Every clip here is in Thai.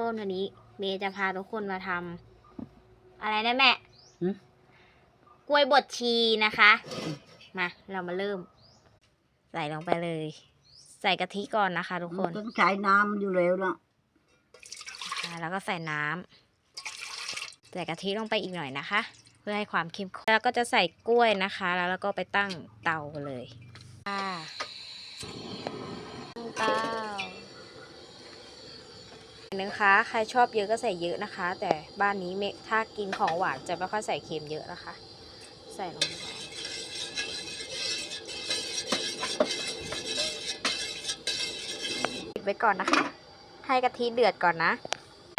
คนวันนี้ เมย์จะพาทุกคนมาทำอะไรนะแม่หึ กล้วยบดชีนะคะ มาเรามาเริ่ม ใส่ลงไปเลย ใส่กะทิก่อนนะคะ ทุกคนต้องใช้น้ำอยู่แล้วนะค่ะแล้วก็ใส่น้ำใส่กะทิลงไปอีกหน่อยนะคะ เพื่อให้ความเข้มข้นแล้วก็จะใส่กล้วยนะคะ แล้วเราก็ไปตั้งเตากันเลยค่ะตั้งเตา นะคะ ใครชอบเยอะก็ใส่เยอะนะคะ แต่บ้านนี้เมถ้ากินของหวานจะไม่ค่อยใส่เค็มเยอะนะคะ ใส่ลงไปปิดไว้ก่อนนะคะ ให้กะทิเดือดก่อนนะ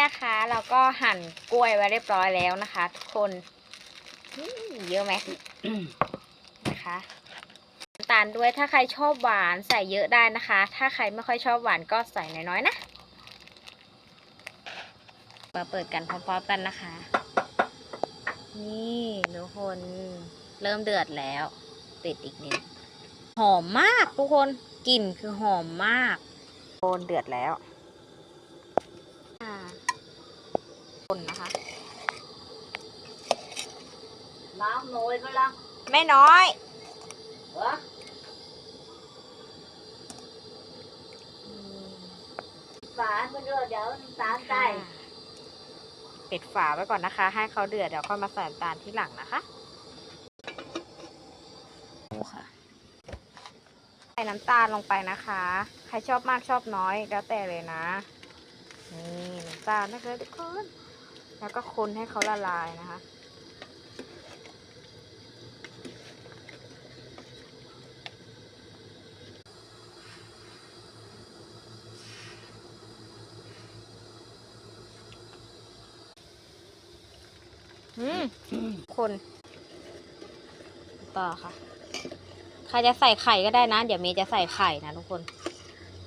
นะคะเราก็หั่นกล้วยไว้เรียบร้อยแล้วนะคะ ทุกคนเยอะไหมนะคะน้ำตาลด้วยถ้าใครชอบหวานใส่เยอะได้นะคะ ถ้าใครไม่ค่อยชอบหวานก็ใส่น้อยๆนะ มาเปิดกันพร้อมๆกันนะคะ นี่ทุกคนเริ่มเดือดแล้ว ปิดอีกนิด หอมมากทุกคนกลิ่นคือหอมมากโคนเดือดแล้วอ่าคนนะคะน้ำน้อยก็ละไม่น้อยวะฝามันเดือดเดี๋ยวน้ำตาลใส่ ปิดฝาไว้ก่อนนะคะ ให้เขาเดือดเดี๋ยวค่อยมาใส่น้ำตาลที่หลังนะคะดูค่ะใส่น้ำตาลลงไปนะคะ ใครชอบมากชอบน้อยแล้วแต่เลยนะ นี่น้ำตาลนะคะทุกคน แล้วก็คนให้เขาละลายนะคะ คน ต่อค่ะ ใครจะใส่ไข่ก็ได้นะ เดี๋ยวเมย์จะใส่ไข่นะทุกคน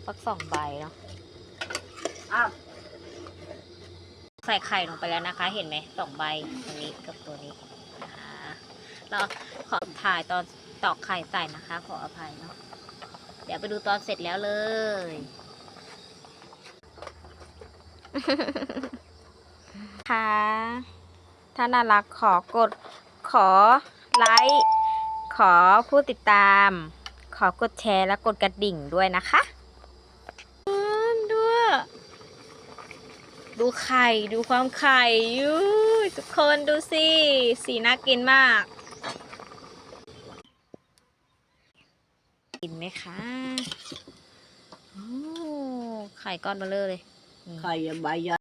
สักสองใบเนาะอ้าวใส่ไข่ลงไปแล้วนะคะ เห็นไหมสองใบตัวนี้กับตัวนี้นะคะเราขอถ่ายตอนตอกไข่ใส่นะคะ ขออภัยเนาะเดี๋ยวไปดูตอนเสร็จแล้วเลยค่ะ ถ้าน่ารักขอกดขอไลค์ขอผู้ติดตาม ขอกดแชร์และกดกระดิ่งด้วยนะคะด้วย ดูไข่ดูความไข่ยูทุกคนดูสิสีน่ากินมาก กินไหมคะโอ้ไข่ก้อนเบลอเลย ไข่ใบใหญ่